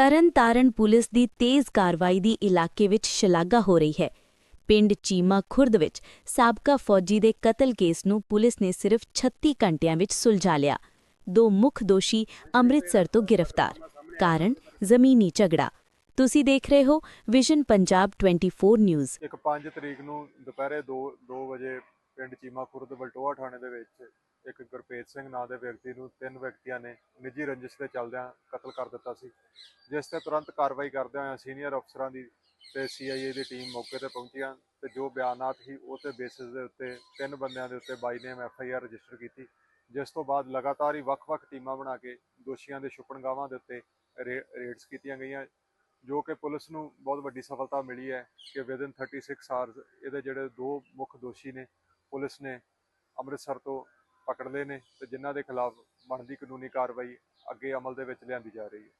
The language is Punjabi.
ਤਰਨਤਾਰਨ ਪੁਲਿਸ ਦੀ ਤੇਜ਼ ਕਾਰਵਾਈ ਦੀ ਇਲਾਕੇ ਵਿੱਚ ਸ਼ਲਾਘਾ ਹੋ ਰਹੀ ਹੈ। ਪਿੰਡ ਚੀਮਾ ਖੁਰਦ ਵਿੱਚ ਸਾਬਕਾ ਫੌਜੀ ਦੇ ਕਤਲ ਕੇਸ ਨੂੰ ਪੁਲਿਸ ਨੇ ਸਿਰਫ 36 ਘੰਟਿਆਂ ਵਿੱਚ ਸੁਲਝਾ ਲਿਆ। ਦੋ ਮੁੱਖ ਦੋਸ਼ੀ ਅੰਮ੍ਰਿਤਸਰ ਤੋਂ ਗ੍ਰਿਫਤਾਰ। ਕਾਰਨ, ਜ਼ਮੀਨੀ ਝਗੜਾ। ਤੁਸੀਂ ਦੇਖ ਰਹੇ ਹੋ ਵਿਜ਼ਨ ਪੰਜਾਬ 24 ਨਿਊਜ਼ ਇੱਕ 5 ਤਰੀਕ ਨੂੰ ਦੁਪਹਿਰੇ 2 2 ਵਜੇ ਪਿੰਡ ਚੀਮਾ ਖੁਰਦ ਬਲਟੋਆ ਥਾਣੇ ਦੇ ਵਿੱਚ ਇੱਕ ਗੁਰਪ੍ਰੀਤ ਸਿੰਘ ਨਾਂ ਦੇ ਵਿਅਕਤੀ ਨੂੰ ਤਿੰਨ ਵਿਅਕਤੀਆਂ ਨੇ ਨਿੱਜੀ ਰੰਜਿਸ਼ ਦੇ ਚੱਲਦਿਆਂ ਕਤਲ ਕਰ ਦਿੱਤਾ ਸੀ, ਜਿਸ ਤੇ ਤੁਰੰਤ ਕਾਰਵਾਈ ਕਰਦਿਆਂ ਹੋਇਆਂ ਸੀਨੀਅਰ ਅਫਸਰਾਂ ਦੀ ਤੇ ਸੀਆਈਏ ਦੀ ਟੀਮ ਮੌਕੇ ਤੇ ਪਹੁੰਚੀਆਂ ਤੇ ਜੋ ਬਿਆਨਾਤ ਸੀ ਉਹ ਤੇ ਬੇਸਿਸ ਦੇ ਉੱਤੇ ਤਿੰਨ ਬੰਦਿਆਂ ਦੇ ਉੱਤੇ by name F I R register ਕੀਤੀ, ਜਿਸ ਤੋਂ ਬਾਅਦ ਲਗਾਤਾਰ ਹੀ ਵੱਖ-ਵੱਖ ਟੀਮਾਂ ਬਣਾ ਕੇ ਦੋਸ਼ੀਆਂ ਦੇ ਛੁਪਣਗਾਵਾਂ ਦੇ ਉੱਤੇ ਰੇ- ਰੇਡਸ ਕੀਤੀਆਂ ਗਈਆਂ, ਜੋ ਕਿ ਪੁਲਿਸ ਨੂੰ ਬਹੁਤ ਵੱਡੀ ਸਫਲਤਾ ਮਿਲੀ ਹੈ ਕਿ ਵਿਦਨ 36 ਆਵਰਸ ਇਹਦੇ ਜਿਹੜੇ ਦੋ ਮੁੱਖ ਦੋਸ਼ੀ ਨੇ ਪੁਲਿਸ ਨੇ ਅੰਮ੍ਰਿਤਸਰ ਤੋਂ ਪਕੜ ਲਏ ਨੇ ਤੇ ਜਿਨ੍ਹਾਂ ਦੇ ਖਿਲਾਫ ਬਣਦੀ ਕਾਨੂੰਨੀ ਕਾਰਵਾਈ ਅੱਗੇ ਅਮਲ ਦੇ ਵਿੱਚ ਲਿਆਂਦੀ ਜਾ ਰਹੀ ਹੈ।